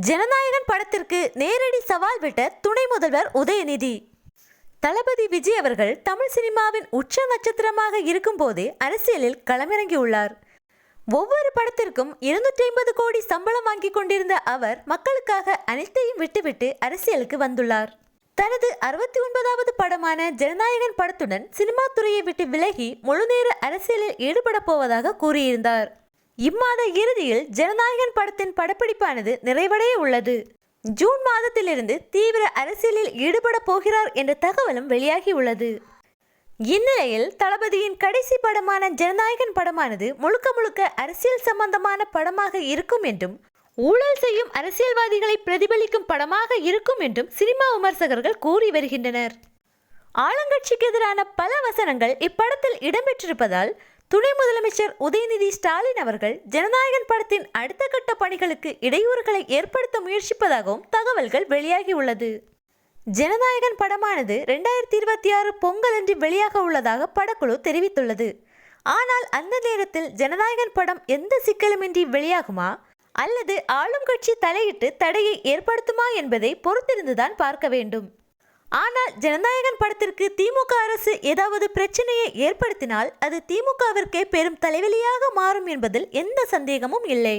ஜனநாயகன் படத்திற்கு நேரடி சவால் விட்ட துணை முதல்வர் உதயநிதி. தளபதி விஜய் அவர்கள் தமிழ் சினிமாவின் உச்ச நட்சத்திரமாக இருக்கும்போதே அரசியலில் களமிறங்கியுள்ளார் ஒவ்வொரு படத்திற்கும் இருநூற்றி ஐம்பது கோடி சம்பளம் வாங்கிக் கொண்டிருந்த அவர் மக்களுக்காக அனைத்தையும் விட்டுவிட்டு அரசியலுக்கு வந்துள்ளார். தனது அறுபத்தி ஒன்பதாவது படமான ஜனநாயகன் படத்துடன் சினிமா துறையை விட்டு விலகி முழுநேர அரசியலில் ஈடுபடப் போவதாக கூறியிருந்தார். இம்மாத இறுதியில் ஜனநாயகன் படத்தின் படப்பிடிப்பானது நிறைவடைய உள்ளது. ஜூன் மாதத்திலிருந்து தீவிர அரசியலில் ஈடுபட போகிறார் என்ற தகவலும் வெளியாகி உள்ளது. இந்நிலையில் தளபதியின் கடைசி படமான ஜனநாயகன் படமானது முழுக்க முழுக்க அரசியல் சம்பந்தமான படமாக இருக்கும் என்றும் ஊழல் செய்யும் அரசியல்வாதிகளை பிரதிபலிக்கும் படமாக இருக்கும் என்றும் சினிமா விமர்சகர்கள் கூறி வருகின்றனர். ஆளுங்கட்சிக்கு எதிரான பல வசனங்கள் இப்படத்தில் இடம்பெற்றிருப்பதால் துணை முதலமைச்சர் உதயநிதி ஸ்டாலின் அவர்கள் ஜனநாயகன் படத்தின் அடுத்த கட்ட பணிகளுக்கு இடையூறுகளை ஏற்படுத்த முயற்சிப்பதாகவும் தகவல்கள் வெளியாகியுள்ளது ஜனநாயகன் படமானது ரெண்டாயிரத்தி இருபத்தி ஆறு பொங்கல் அன்று வெளியாக உள்ளதாக படக்குழு தெரிவித்துள்ளது. ஆனால் அந்த நேரத்தில் ஜனநாயகன் படம் எந்த சிக்கலுமின்றி வெளியாகுமா? அல்லது ஆளும் கட்சி தலையிட்டு தடையை ஏற்படுத்துமா என்பதை பொறுத்திருந்துதான் பார்க்க வேண்டும். ஆனால் ஜனநாயகன் படத்திற்கு திமுக அரசு ஏதாவது பிரச்சனையை ஏற்படுத்தினால் அது திமுகவிற்கே பெரும் தலைவலியாக மாறும் என்பதில் எந்த சந்தேகமும் இல்லை.